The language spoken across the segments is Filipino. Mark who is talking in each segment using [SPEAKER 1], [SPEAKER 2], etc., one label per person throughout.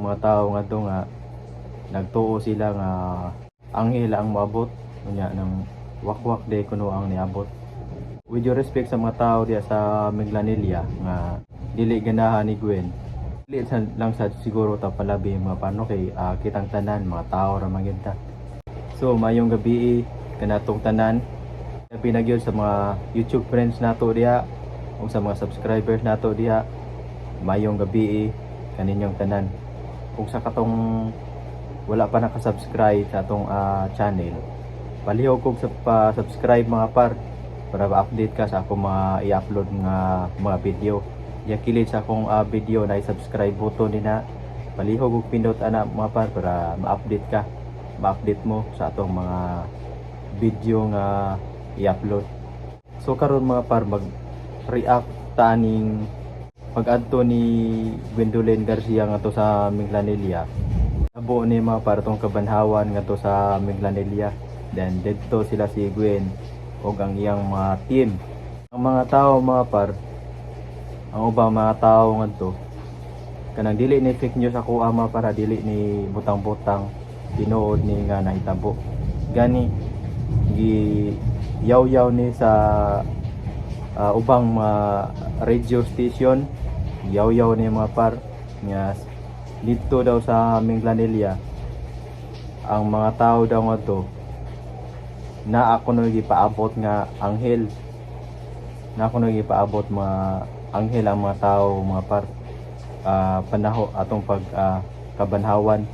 [SPEAKER 1] mga tao nga to nga nagtuo sila nga anghel ang maabot. Unya ng wakwak de kuno ang niabot. With your respect sa mga tao diya sa Miglanilla nga dili ganahan ni Gwen. Dili lang sa siguro ta palabi mga paano kay ah, kitang tanan mga tao ra magita so mayong gabi kanatong tanan. Labi na gyud sa mga YouTube friends nato diha o sa mga subscribers nato diha mayong gabi kaninyong tanan kung sa katong wala pa nakasubscribe sa atong ah, channel palihog kog sa pa-subscribe mga par para ma-update ka sa akong mga i-upload nga mga video. Ya kilit sa akong ah, video na i-subscribe button din na. Palihog og pindot ana mga par para ma-update ka ma-update mo sa atong mga video nga i-upload. So karon mga par mag react ta aning pag-adto ni Gwendolyn Garcia nga to sa Miglanilla Abo ni mga para tong kabanhawan nga to sa Miglanilla then dito sila si Gwen o ang iyang mga team. Ang mga tao mga par ang ubang mga tao nga to kanang dili ni fake news ako ama para dili ni butang-butang tinuod ni nga nahitabo gani gi yaw-yaw ni sa ah, ubang mga radio station yaw-yaw ni mga par nga dito daw sa Minglanilla ang mga tao daw nga to na ako nung gipaabot nga anghel. Na ako nung gipaabot mga anghel ang mga tao mga par ah, panaho atong pag ah, kabanhawan.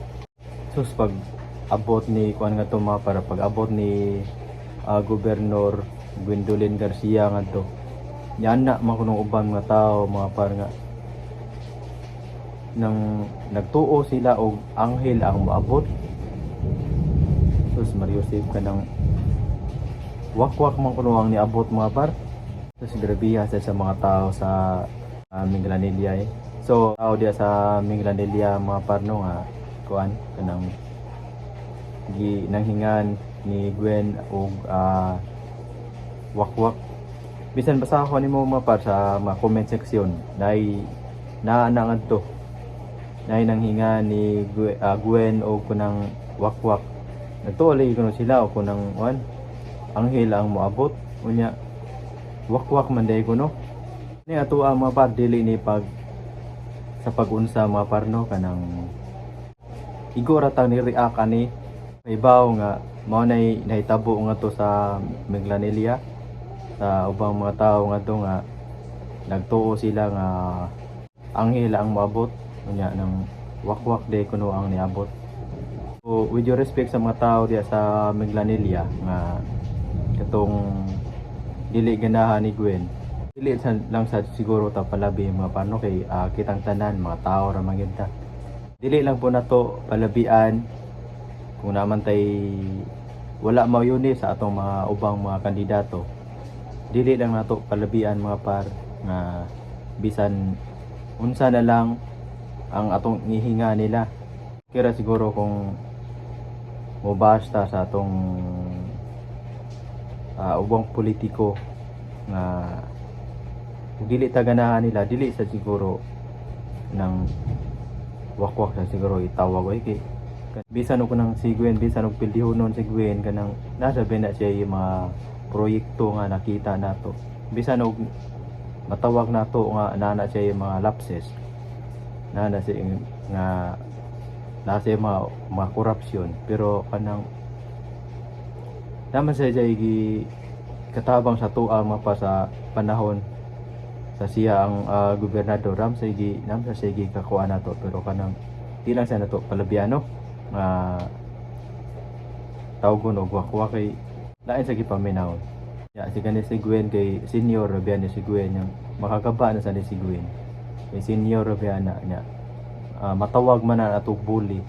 [SPEAKER 1] Sus pag abot ni kuan nga to mga para pag abot ni ah, gobernador Gwendolyn Garcia nga to yan na mga kunong uban mga tao mga par nga. Nang nagtuo sila og anghel ang moabot sus Mariusip ka ng wakwak man kuno ang niabot mga par. Sus grabiha sa sa mga tao sa uh, Minglanilla eh. so tao dia sa Minglanilla mga par no nga kuan kanang gi nanghingan ni Gwen og ah, wakwak bisan basa ako nimo mga par sa mga comment section. Dahil naanangan to. Na nanghinga ni Gwen, ah, Gwen o kunang wakwak nagtuolay kuno sila o kunang wan anghel ang moabot. Unya wakwak man day kuno ni ato ang mga par dili ni pag sa pagunsa mga parno kanang igora ta ni react ani. Ibaw nga mao nay nahitabo nga to sa Miglanilla sa ubang mga tao nga to nga nagtuo sila nga anghel ang moabot unya ng wakwak de kuno ang niabot. So with your respect sa mga tao diya sa Miglanilla nga katong dili ganahan ni Gwen dili lang sa siguro ta palabi mga paano kay ah, kitang tanan mga tao ra magita dili lang po nato palabian. Kung naman tay wala eh sa atong mga ubang mga kandidato dili lang nato palabian mga par nga bisan unsa na lang ang atong ihinga nila. Kira siguro kung mobasta sa atong ah, ubang politiko nga dili ta ganahan nila dili sa siguro ng wakwak sa siguro itawag ay bisan og nang si Gwen bisan og pildihonon si Gwen kanang nasa na siya yung mga proyekto nga nakita nato. Bisan og matawag nato nga nana siya yung mga lapses. Nana siya yung- nga nasa yung mga, mga korupsyon. Pero kanang naman siya siya gi katabang sa tuang mapa sa panahon sa siya ang ah, gobernador. Ram sa gi nam sa siya gi kakuha nato. Pero kanang di lang siya nato palabiano. Nga tawgon og wakwa kay lain sa gipaminaw ya si kani si Gwen kay senior rabian ni si Gwen yang makakaba na sa ni si Gwen. Kay senior rabian na niya. Ah, matawag man na ato bully.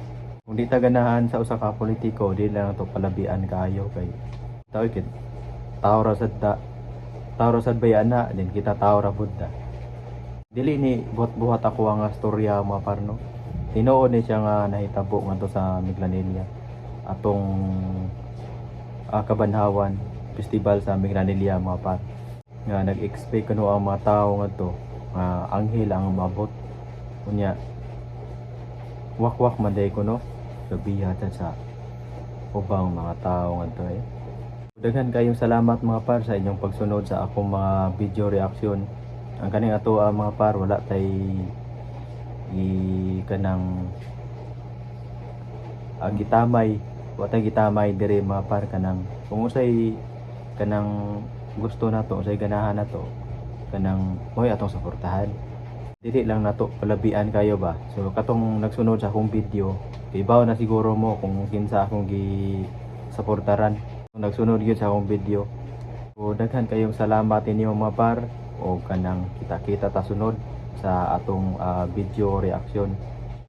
[SPEAKER 1] Kung di ta sa usa ka politiko di lang to palabian kaayo kay tao kit tao ra ta tao ra bayana din kita tao ra budda dili ni buhat-buhat ako ang storya mga parno. Tinuod ni siya nga nahitabo nga to sa Miglanilla. Atong ah, kabanhawan festival sa Miglanilla mga par nga nag-expect kuno ang mga tao nga to. Nga anghel ang mabot unya wakwak man day ko no labiha ta sa ubang mga tao nga to eh. Daghan kayong salamat mga par sa inyong pagsunod sa akong mga video reaction ang kaning ato ah, mga par wala tay i kanang ah, gitamay wala tay gitamay dire mga par kanang kung usay kanang gusto nato usay ganahan nato kanang moy atong suportahan. Dili lang nato palabian kayo ba? So katong nagsunod sa akong video ibaw na siguro mo kung kinsa akong gi suportaran nagsunod gyud sa akong video so daghan kayong salamat ninyo mga par o kanang kita-kita ta sunod sa atong ah, video reaction